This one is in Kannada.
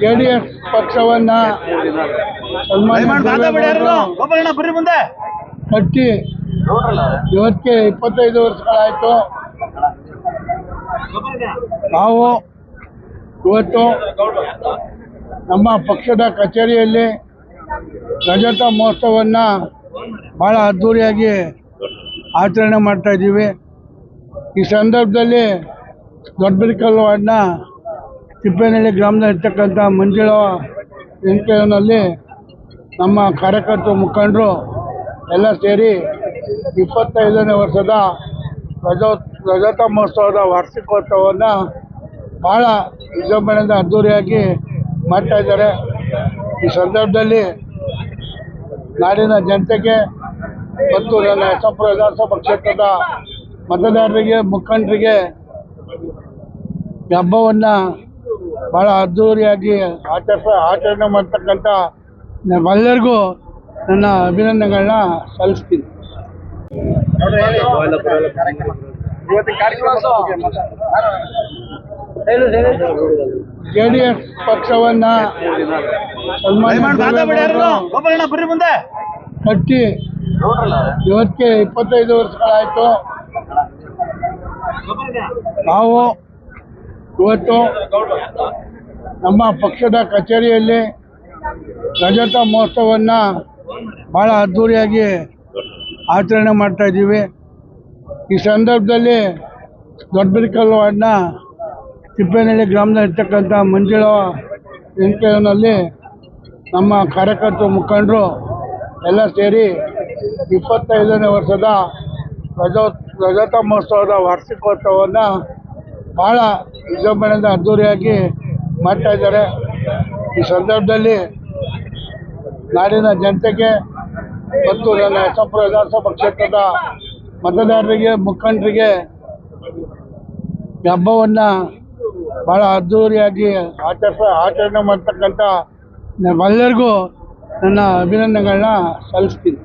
ಜೆ ಡಿ ಎಸ್ ಪಕ್ಷವನ್ನ ಕಟ್ಟಿ. ಇವತ್ತಿಗೆ ಇಪ್ಪತ್ತೈದು ವರ್ಷಗಳಾಯ್ತು. ನಾವು ಇವತ್ತು ನಮ್ಮ ಪಕ್ಷದ ಕಚೇರಿಯಲ್ಲಿ ರಜತ ಮಹೋತ್ಸವನ್ನ ಬಹಳ ಅದ್ದೂರಿಯಾಗಿ ಆಚರಣೆ ಮಾಡ್ತಾ ಇದ್ದೀವಿ. ಈ ಸಂದರ್ಭದಲ್ಲಿ ದೊಡ್ಡಬಿರಿಕಲ್ ವಾರ್ಡ್ನ ತಿಪ್ಪೇನಹಳ್ಳಿ ಗ್ರಾಮದಲ್ಲಿ ಇರ್ತಕ್ಕಂಥ ಮಂಜುಳ ವೆಂಕಯ್ಯನಲ್ಲಿ ನಮ್ಮ ಕಾರ್ಯಕರ್ತರು ಮುಖಂಡರು ಎಲ್ಲ ಸೇರಿ ಇಪ್ಪತ್ತೈದನೇ ವರ್ಷದ ರಜೋ ರಜತ ಮಹೋತ್ಸವದ ವಾರ್ಷಿಕೋತ್ಸವವನ್ನು ಭಾಳ ವಿಜೃಂಭಣೆಯಿಂದ ಅದ್ದೂರಿಯಾಗಿ ಮಾಡ್ತಾಯಿದ್ದಾರೆ ಈ ಸಂದರ್ಭದಲ್ಲಿ ನಾಡಿನ ಜನತೆಗೆ ಮತ್ತು ನನ್ನ ಯಶಪುರ ವಿಧಾನಸಭಾ ಕ್ಷೇತ್ರದ ಮತದಾರರಿಗೆ, ಮುಖಂಡರಿಗೆ ಹಬ್ಬವನ್ನು ಭಾಳ ಅದ್ಧೂರಿಯಾಗಿ ಆಚರಿಸ ಆಚರಣೆ ಮಾಡ್ತಕ್ಕಂಥ ನಮ್ಮೆಲ್ಲರಿಗೂ ನನ್ನ ಅಭಿನಂದನೆಗಳನ್ನ ಸಲ್ಲಿಸ್ತೀನಿ. ಜೆ ಡಿ ಎಸ್ ಪಕ್ಷವನ್ನ ಕಟ್ಟಿ. ಇವತ್ತಿಗೆ ಇಪ್ಪತ್ತೈದು ವರ್ಷಗಳಾಯ್ತು. ನಾವು ಇವತ್ತು ನಮ್ಮ ಪಕ್ಷದ ಕಚೇರಿಯಲ್ಲಿ ರಜತ ಮಹೋತ್ಸವವನ್ನು ಭಾಳ ಅದ್ಧೂರಿಯಾಗಿ ಆಚರಣೆ ಮಾಡ್ತಾ ಇದ್ದೀವಿ. ಈ ಸಂದರ್ಭದಲ್ಲಿ ದೊಡ್ಡಬಿರಿಕಲ್ ವಾರ್ಡ್ನ ತಿಪ್ಪೇನಹಳ್ಳಿ ಗ್ರಾಮದಲ್ಲಿ ಇರ್ತಕ್ಕಂಥ ಮಂಜುಳ ವೆಂಕಯ್ಯನಲ್ಲಿ ನಮ್ಮ ಕಾರ್ಯಕರ್ತರು, ಮುಖಂಡರು ಎಲ್ಲ ಸೇರಿ ಇಪ್ಪತ್ತೈದನೇ ವರ್ಷದ ರಜೋ, ರಜತ ಮಹೋತ್ಸವದ ವಾರ್ಷಿಕೋತ್ಸವವನ್ನು ಭಾಳ ವಿಜೃಂಭಣೆಯಿಂದ ಅದ್ಧೂರಿಯಾಗಿ ಮಾಡ್ತಾ ಇದ್ದಾರೆ. ಈ ಸಂದರ್ಭದಲ್ಲಿ ನಾಡಿನ ಜನತೆಗೆ ಮತ್ತು ನನ್ನ ಯಶವಂತಪುರ ವಿಧಾನಸಭಾ ಕ್ಷೇತ್ರದ ಮತದಾರರಿಗೆ, ಮುಖಂಡರಿಗೆ ಹಬ್ಬವನ್ನ ಭಾಳ ಅದ್ಧೂರಿಯಾಗಿ ಆಚರಿಸ, ಆಚರಣೆ ಮಾಡ್ತಕ್ಕಂಥ ನಮ್ಮೆಲ್ಲರಿಗೂ ನನ್ನ ಅಭಿನಂದನೆಗಳನ್ನ ಸಲ್ಲಿಸ್ತೀನಿ.